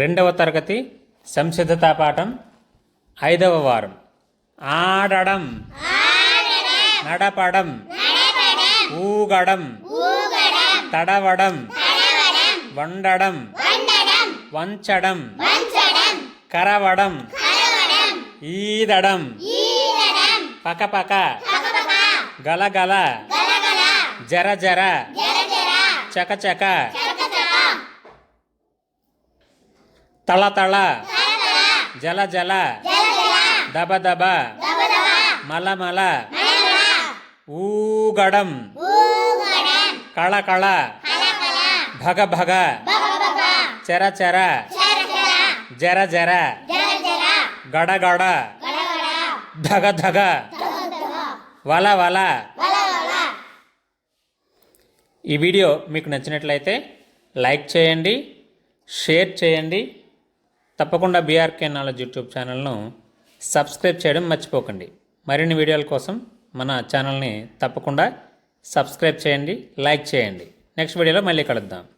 రెండవ తరగతి సంసిద్ధతా పాఠం ఐదవ వారం. ఆడడం. నడపడం. ఊగడం. తడవడం. వండడం. వంచడం. కరవడం. ఈదడం. పకపక. గలగల. జర జర చకచక. తళ తళ. జల జల. దబ దబ. మల మల. ఊగడం. కళ కళ. భగ భగ. చెర చెర. జర జర. గడ గడ. ధగ ధగ. వల వల. ఈ వీడియో మీకు నచ్చినట్లయితే లైక్ చేయండి షేర్ చేయండి తప్పకుండా బీఆర్కే నాలెడ్జ్ యూట్యూబ్ ఛానల్ను సబ్స్క్రైబ్ చేయడం మర్చిపోకండి. మరిన్ని వీడియోల కోసం మన ఛానల్ని తప్పకుండా సబ్స్క్రైబ్ చేయండి లైక్ చేయండి. నెక్స్ట్ వీడియోలో మళ్ళీ కలుద్దాం.